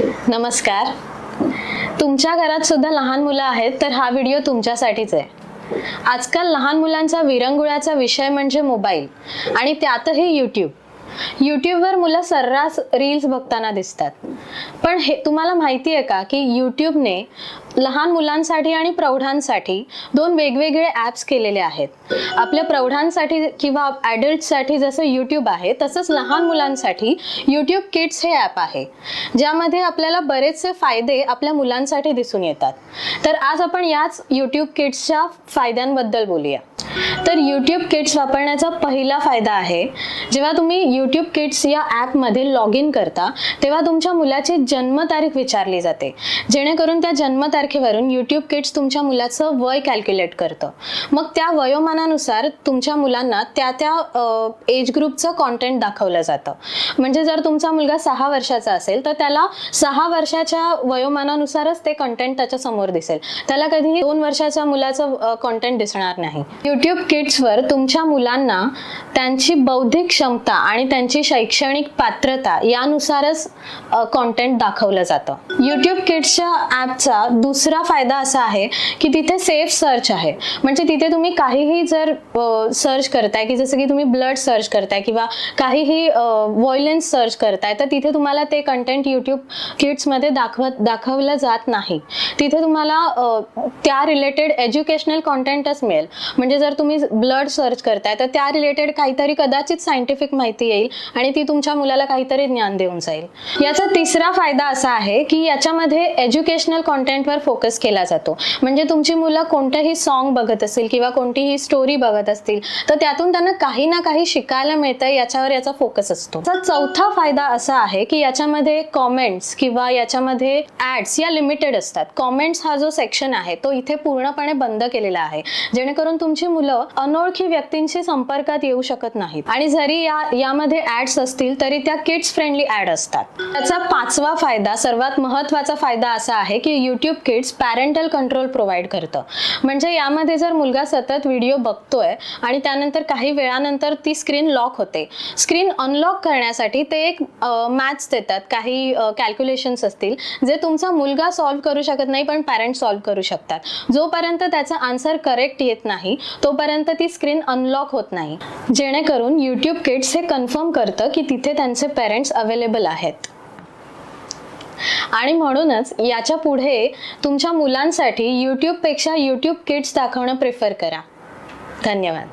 नमस्कार. तुमच्या घरात सुद्धा लहान मुलं आहेत तर हा व्हिडिओ तुमच्यासाठीच आहे. आजकाल लहान मुलांचा विरंगुळ्याचा विषय म्हणजे मोबाईल आणि त्यातही यूट्यूब यूट्यूबवर मुलं सर्रास रील्स बघताना दिसतात. पण हे तुम्हाला माहिती आहे का की यूट्यूबने लहान मुलांसाठी आणि प्रौढांसाठी दोन वेगवेगळे ॲप्स केलेले आहेत. आपल्या प्रौढांसाठी किंवा ॲडल्टसाठी जसं यूट्यूब आहे तसंच लहान मुलांसाठी यूट्यूब किड्स हे ॲप आहे. ज्यामध्ये आपल्याला बरेचसे फायदे आपल्या मुलांसाठी दिसून येतात. तर आज आपण याच यूट्यूब किड्सच्या फायद्यांबद्दल बोलूया. तर यूट्यूब किड्स वापरण्याचा पहिला फायदा आहे जेव्हा तुम्ही यूट्यूब किड्स या ॲपमध्ये लॉग इन करता तेव्हा तुमच्या मुलाची जन्मतारीख विचारली जाते. जेणेकरून त्या तारखेवरून यूट्यूब किड्स तुमच्या मुलाचं वय कॅल्क्युलेट करतं. मग त्या वयोमानानुसार तुमच्या मुलांना त्या त्या एज ग्रुपचं कॉन्टेंट दाखवलं जातं. म्हणजे जर तुमचा मुलगा सहा वर्षाचा असेल तर त्याला सहा वर्षाच्या वयोमानानुसारच ते कंटेंट त्याच्यासमोर दिसेल. त्याला कधीही दोन वर्षाच्या मुलाचं कॉन्टेंट दिसणार नाही. यूट्यूब किड्सवर तुमच्या मुलांना त्यांची बौद्धिक क्षमता आणि त्यांची शैक्षणिक पात्रता यानुसारच कॉन्टेंट दाखवलं जातं. यूट्यूब किड्सच्या ॲपचा दुसरा दुसरा फायदा असा आहे की तिथे सेफ सर्च आहे. म्हणजे तिथे तुम्ही काहीही जर सर्च करताय की जसं की तुम्ही ब्लड सर्च करताय किंवा काहीही व्हॉयलन्स सर्च करताय तर तिथे तुम्हाला ते कंटेंट यूट्यूब किड्समध्ये दाखवत दाखवलं जात नाही. तिथे तुम्हाला त्या रिलेटेड एज्युकेशनल कॉन्टेंटच मिळेल. म्हणजे जर तुम्ही ब्लड सर्च करताय तर त्या रिलेटेड काहीतरी कदाचित सायंटिफिक माहिती येईल आणि ती तुमच्या मुलाला काहीतरी ज्ञान देऊन जाईल. याचा तिसरा फायदा असा आहे की याच्यामध्ये एज्युकेशनल कॉन्टेंटवर फोकस केला जातो. म्हणजे तुमची मुलं कोणतंही सॉन्ग बघत असतील किंवा कोणतीही स्टोरी बघत असतील तर त्यातून त्यांना काही ना काही शिकायला मिळतं याच्यावर याचा फोकस असतो. तर चौथा फायदा असा आहे की याच्यामध्ये कॉमेंट्स किंवा याच्यामध्ये ऍड्स या लिमिटेड असतात. कॉमेंट्स हा जो सेक्शन आहे तो इथे पूर्णपणे बंद केलेला आहे. जेणेकरून तुमची मुलं अनोळखी व्यक्तींशी संपर्कात येऊ शकत नाहीत. आणि जरी या यामध्ये ऍड्स असतील तरी त्या किड्स फ्रेंडली ऍड असतात. त्याचा पाचवा फायदा सर्वात महत्त्वाचा फायदा असा आहे की YouTube kids parental control provide करतं. म्हणजे यामध्ये जर मुलगा सतत व्हिडिओ बघतोय आणि त्यानंतर काही वेळानंतर ती स्क्रीन लॉक होते. स्क्रीन अनलॉक करण्यासाठी ते एक मॅथ्स देतात. काही कॅल्क्युलेशन्स असतील. जे तुमचा मुलगा सॉल्व्ह करू शकत नाही पण पॅरेंट सॉल्व्ह करू शकतात. जोपर्यंत त्याचा आन्सर करेक्ट येत नाही तोपर्यंत ती स्क्रीन अनलॉक होत नाही. जेणेकरून यूट्यूब किड्स हे कन्फर्म करतं की तिथे त्यांचे पेरेंट्स अवेलेबल आहेत. आणि म्हणूनच याच्यापुढे तुमच्या मुलांसाठी यूट्यूबपेक्षा यूट्यूब किड्स दाखवणं प्रिफर करा. धन्यवाद.